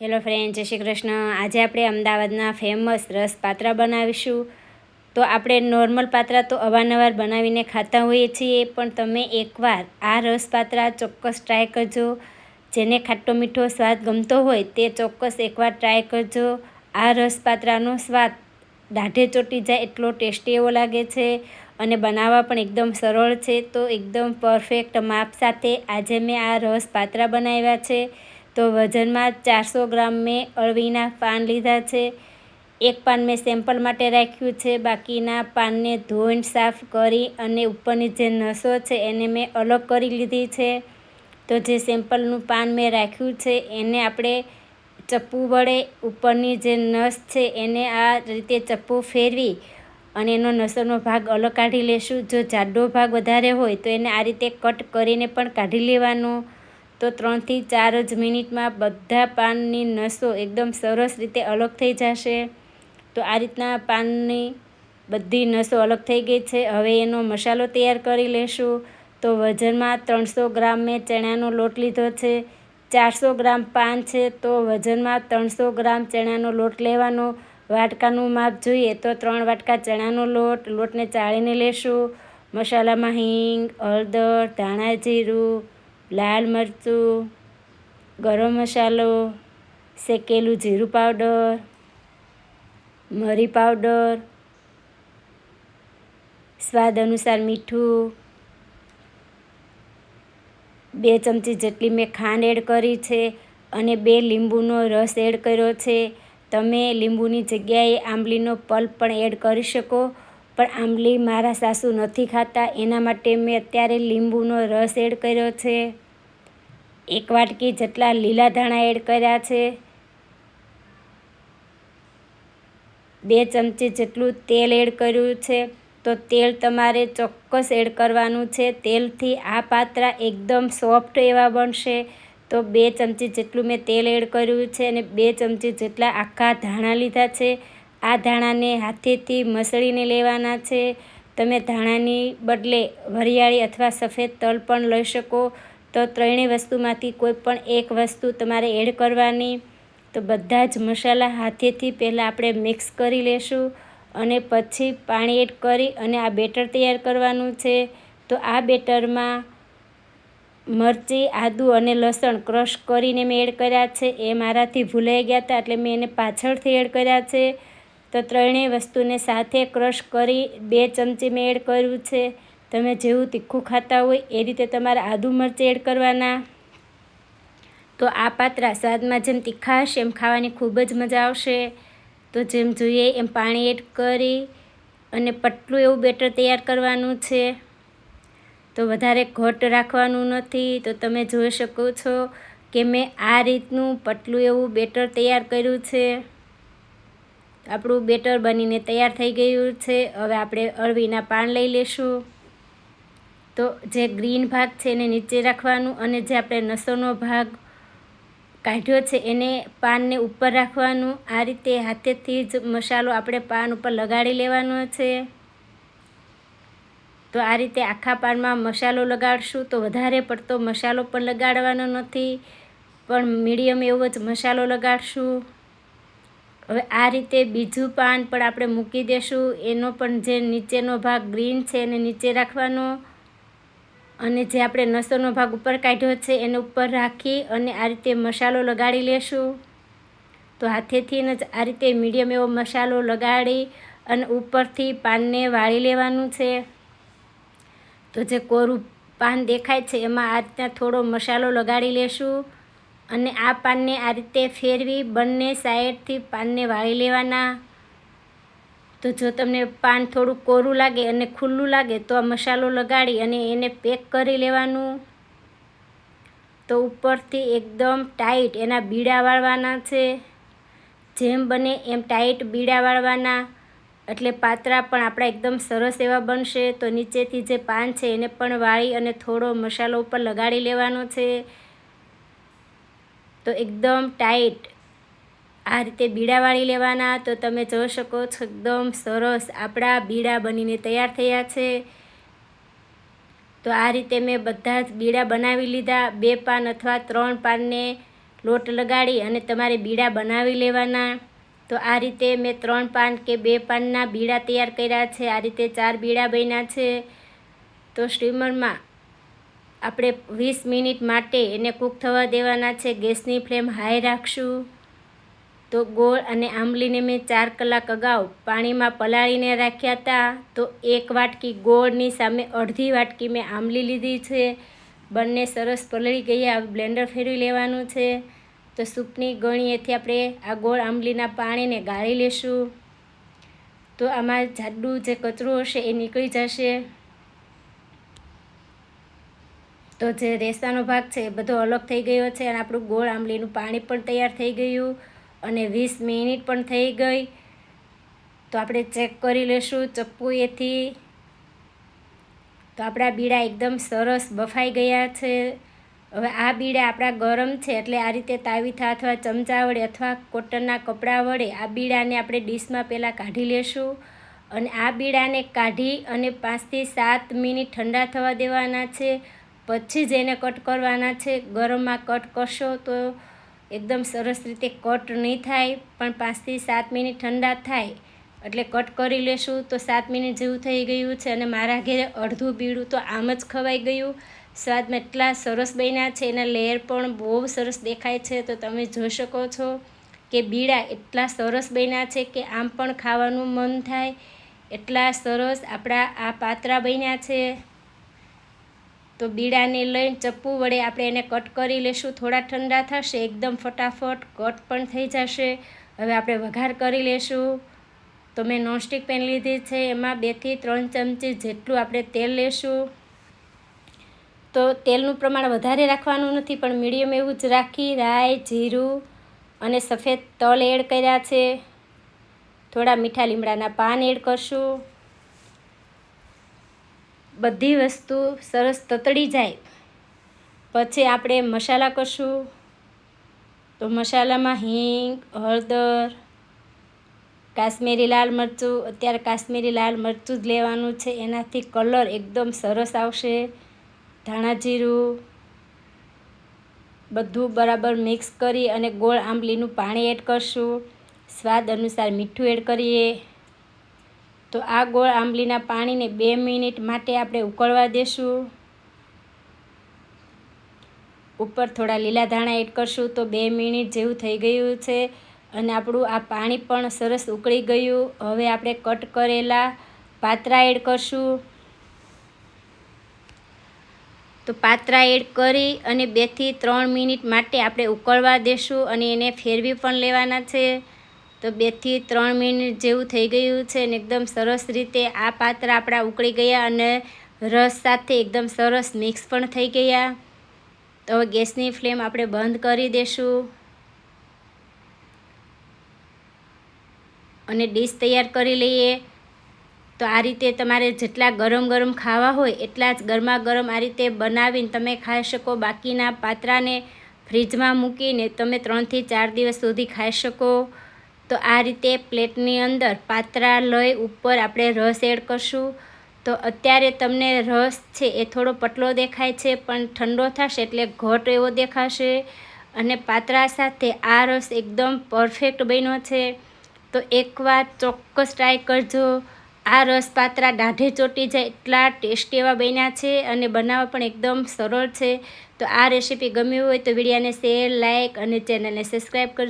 Hello friend, જય શ્રી કૃષ્ણ. આજે આપણે અમદાવાદના ફેમસ રસ પાત્રા બનાવીશું. તો આપણે નોર્મલ પાત્રા તો અવારનવાર બનાવીને ખાતા હોઈએ છીએ, પણ તમે એકવાર આ રસ પાત્રા ચોક્કસ ટ્રાય કરજો. જેને ખાટો મીઠો સ્વાદ ગમતો હોય તે ચોક્કસ એકવાર ટ્રાય કરજો. આ રસ પાત્રાનો સ્વાદ દાઢે ચોટી જાય એટલો ટેસ્ટી એવો લાગે છે અને બનાવવા પણ એકદમ સરળ છે. તો એકદમ પરફેક્ટ માપ સાથે આજે મેં આ રસ પાત્રા બનાવ્યા છે. તો વજનમાં ચારસો ગ્રામ મેં અળવીના પાન લીધા છે. એક પાન મેં સેમ્પલ માટે રાખ્યું છે. બાકીના પાનને ધોઈને સાફ કરી અને ઉપરની જે નસો છે એને મેં અલગ કરી લીધી છે. તો જે સેમ્પલનું પાન મેં રાખ્યું છે એને આપણે ચપ્પુ વડે ઉપરની જે નસ છે એને આ રીતે ચપ્પુ ફેરવી અને એનો નસોનો ભાગ અલગ કાઢી લેશું. જો જાડો ભાગ વધારે હોય તો એને આ રીતે કટ કરીને પણ કાઢી લેવાનો. તો ત્રણથી ચાર જ મિનિટમાં બધા પાનની નસો એકદમ સરસ રીતે અલગ થઈ જશે. તો આ રીતના પાનની બધી નસો અલગ થઈ ગઈ છે. હવે એનો મસાલો તૈયાર કરી લેશું. તો વજનમાં ત્રણસો ગ્રામ મેં ચણાનો લોટ લીધો છે. ચારસો ગ્રામ પાન છે, તો વજનમાં ત્રણસો ગ્રામ ચણાનો લોટ લેવાનો. વાટકાનું માપ જોઈએ તો ત્રણ વાટકા ચણાનો લોટ, લોટને ચાળીને લેશું. મસાલામાં હિંગ, હળદર, ધાણા જીરું લાલ મરચું, ગરમ મસાલો, શેકેલું જીરું પાવડર, મરી પાવડર, સ્વાદ અનુસાર મીઠું. બે ચમચી જેટલી મેં ખાંડ એડ કરી છે અને બે લીંબુનો રસ એડ કર્યો છે. તમે લીંબુની જગ્યાએ આંબલીનો પલ્પ પણ એડ કરી શકો. પણ આંબલી મારા સાસુ નથી ખાતા. એના માટે મેં અત્યારે લીંબુનો રસ એડ કર્યો છે. એક વાટકી જેટલા લીલા ધાણા એડ કર્યા છે. બે ચમચી જેટલું તેલ એડ કર્યું છે. તો તેલ તમારે ચોક્કસ એડ કરવાનું છે. તેલથી આ પાત્રા એકદમ સોફ્ટ એવા બનશે. તો બે ચમચી જેટલું મેં તેલ એડ કર્યું છે અને બે ચમચી જેટલા આખા ધાણા લીધા છે. આ ધાણાને હાથેથી મસળીને લેવાના છે. તમે ધાણાની બદલે વરિયાળી અથવા સફેદ તલ પણ લઈ શકો. તો ત્રણેય વસ્તુમાંથી કોઈ પણ એક વસ્તુ તમારે એડ કરવાની. તો બધા જ મસાલા હાથેથી પહેલાં આપણે મિક્સ કરી લેશું અને પછી પાણી એડ કરી અને આ બેટર તૈયાર કરવાનું છે. તો આ બેટરમાં મરચી, આદું અને લસણ ક્રશ કરીને મેં એડ કર્યા છે. એ મારાથી ભૂલાઈ ગયા હતા એટલે મેં એને પાછળથી એડ કર્યા છે. તો ત્રણેય વસ્તુને સાથે ક્રશ કરી બે ચમચી મેં એડ કર્યું છે. તમે જેવું તીખું ખાતા હોય એ રીતે તમારે આદુ મરચી એડ કરવાના. તો આ પાત્રા સ્વાદમાં જેમ તીખા હશે એમ ખાવાની ખૂબ જ મજા આવશે. તો જેમ જોઈએ એમ પાણી એડ કરી અને પટલું એવું બેટર તૈયાર કરવાનું છે. તો વધારે ઘટ રાખવાનું નથી. તો તમે જોઈ શકો છો કે મેં આ રીતનું પટલું એવું બેટર તૈયાર કર્યું છે. આપણું બેટર બનીને તૈયાર થઈ ગયું છે. હવે આપણે અળવીના પાન લઈ લેશું. તો જે ગ્રીન ભાગ છે એને નીચે રાખવાનું અને જે આપણે નસોનો ભાગ કાઢ્યો છે એને પાનને ઉપર રાખવાનું. આ રીતે હાથેથી જ મસાલો આપણે પાન ઉપર લગાડી લેવાનો છે. તો આ રીતે આખા પાનમાં મસાલો લગાડશું. તો વધારે પડતો મસાલો પણ લગાડવાનો નથી. પણ મીડિયમ એવો જ મસાલો લગાડશું. હવે આ રીતે બીજું પાન પણ આપણે મૂકી દેશું. એનો પણ જે નીચેનો ભાગ ગ્રીન છે એને નીચે રાખવાનો. અને જે આપણે નસોનો ભાગ ઉપર કાઢ્યો છે એને ઉપર રાખી અને આ રીતે મસાલો લગાડી લેશું. તો હાથેથી જ આ રીતે મીડિયમ એવો મસાલો લગાડી અને ઉપરથી પાનને વાળી લેવાનું છે. તો જે કોરું પાન દેખાય છે એમાં આ રીતના થોડો મસાલો લગાડી લેશું. અને આ પાનને આ રીતે ફેરવી બંને સાઈડથી પાનને વાળી લેવાના. તો જો તમને પાન થોડું કોરું લાગે અને ખુલ્લું લાગે તો આ મસાલો લગાડી અને એને પેક કરી લેવાનું. તો ઉપરથી એકદમ ટાઈટ એના બીડા વાળવાના છે. જેમ બને એમ ટાઈટ બીડા વાળવાના. એટલે પાત્રા પણ આપણા એકદમ સરસ એવા બનશે. તો નીચેથી જે પાન છે એને પણ વાળી અને થોડો મસાલો ઉપર લગાડી લેવાનો છે. તો એકદમ ટાઈટ. આ રીતે બીડા વાળી લેવાના તો તમે જોઈ શકો છો, એકદમ સરસ આપણા બીડા બનીને તૈયાર થયા છે. તો આ રીતે મેં બધા જ બીડા બનાવી લીધા, બે પાન અથવા ત્રણ પાનને લોટ લગાડી અને તમારે બીડા બનાવી લેવાના. તો આ રીતે મેં ત્રણ પાન કે બે પાનના બીડા તૈયાર કર્યા છે, આ રીતે ચાર બીડા બન્યા છે. તો સ્ટીમરમાં આપણે વીસ મિનિટ માટે એને કૂક થવા દેવાના છે. ગેસની ફ્લેમ હાઈ રાખશું. તો ગોળ અને આંબલીને મેં ચાર કલાક અગાઉ પાણીમાં પલાળીને રાખ્યા હતા તો એક વાટકી ગોળની સામે અડધી વાટકી મેં આંબલી લીધી છે. બંને સરસ પલળી ગયા. બ્લેન્ડર ફેરવી લેવાનું છે. તો સૂપની ગણીએથી આપણે આ ગોળ આંબલીના પાણીને ગાળી લેશું. તો આમાં જાડું જે કચરો હશે એ નીકળી જશે. તો જે રેસાનો ભાગ છે એ બધો અલગ થઈ ગયો છે અને આપણું ગોળ આંબલીનું પાણી પણ તૈયાર થઈ ગયું અને વીસ મિનિટ પણ થઈ ગઈ. તો આપણે ચેક કરી લઈશું ચપ્પુ એથી તો આપણા બીડા એકદમ સરસ બફાઈ ગયા છે. હવે આ બીડા આપણા ગરમ છે એટલે આ રીતે તાવીથા અથવા ચમચા વડે અથવા કોટનના કપડાં વડે આ બીડાને આપણે ડીશમાં પહેલાં કાઢી લેશું અને આ બીડાને કાઢી અને પાંચથી સાત મિનિટ ઠંડા થવા દેવાના છે. પછી જ એને કટ કરવાના છે. ગરમમાં કટ કરશો તો એકદમ સરસ રીતે કટ નહીં થાય, પણ પાંચથી સાત મિનિટ ઠંડા થાય એટલે કટ કરી લેશું તો સાત મિનિટ જેવું થઈ ગયું છે અને મારા ઘેરે અડધું બીડું તો આમ જ ખવાઈ ગયું. સ્વાદમાં એટલા સરસ બન્યા છે, એના લેયર પણ બહુ સરસ દેખાય છે. તો તમે જોઈ શકો છો કે બીડા એટલા સરસ બન્યા છે કે આમ પણ ખાવાનું મન થાય. એટલા સરસ આપણા આ પાત્રા બન્યા છે. તો બીડાને લઈને ચપ્પુ વડે આપણે એને કટ કરી લેશું. થોડા ઠંડા થશે, એકદમ ફટાફટ કટ પણ થઈ જશે. હવે આપણે વઘાર કરી લેશું. તો મેં નોનસ્ટિક પેન લીધી છે, એમાં બેથી ત્રણ ચમચી જેટલું આપણે તેલ લેશું. તો તેલનું પ્રમાણ વધારે રાખવાનું નથી, પણ મીડિયમ એવું જ રાખી, રાઈ, જીરું અને સફેદ તલ એડ કર્યા છે. થોડા મીઠા લીમડાના પાન એડ કરશું. બધી વસ્તુ સરસ તતડી જાય. પછી આપણે મસાલા કરશું. તો મસાલામાં હિંગ, હળદર, કાશ્મીરી લાલ મરચું, અત્યારે કાશ્મીરી લાલ મરચું જ લેવાનું છે. એનાથી કલર એકદમ સરસ આવશે. ધાણા જીરું બધું બરાબર મિક્સ કરી અને ગોળ આંબલીનું પાણી એડ કરશું. સ્વાદ અનુસાર મીઠું એડ કરીએ. તો આ ગોળ આંબલીના પાણીને બે મિનિટ માટે આપણે ઉકળવા દેશું. ઉપર થોડા લીલા ધાણા એડ કરશું તો બે મિનિટ જેવું થઈ ગયું છે અને આપણું આ પાણી પણ સરસ ઉકળી ગયું. હવે આપણે કટ કરેલા પાત્રા એડ કરશું. તો પાત્રા એડ કરી અને બેથી ત્રણ મિનિટ માટે આપણે ઉકળવા દેશું અને એને ફેરવી પણ લેવાના છે. તો બેથી ત્રણ મિનિટ જેવું થઈ ગયું છે અને એકદમ સરસ રીતે આ પાત્ર આપણા ઉકળી ગયા અને રસ સાથે એકદમ સરસ મિક્સ પણ થઈ ગયા. તો હવે ગેસની ફ્લેમ આપણે બંધ કરી દેશું. અને ડીશ તૈયાર કરી લઈએ. તો આ રીતે તમારે જેટલા ગરમ ગરમ ખાવા હોય એટલા જ ગરમા ગરમ આ રીતે બનાવીને તમે ખાઈ શકો. બાકીના પાત્રાને ફ્રીજમાં મૂકીને તમે ત્રણથી ચાર દિવસ સુધી ખાઈ શકો. તો આ રીતે પ્લેટની અંદર પાત્રા લઈ ઉપર આપણે રસ એડ કરશું. તો અત્યારે તમને રસ છે એ થોડો પતલો દેખાય છે, પણ ઠંડો થશે એટલે ઘટ એવો દેખાશે. અને પાત્રા સાથે આ રસ એકદમ પરફેક્ટ બન્યો છે. તો એકવાર ચોક્કસ ટ્રાય કરજો. આ રસ પાત્રા દાઢે ચોટી જાય એટલા ટેસ્ટી એવા બન્યા છે અને બનાવવા પણ એકદમ સરળ છે. તો આ રેસીપી ગમી હોય તો વિડીયાને શેર લાઇક અને ચેનલને સબસ્ક્રાઈબ કરજો.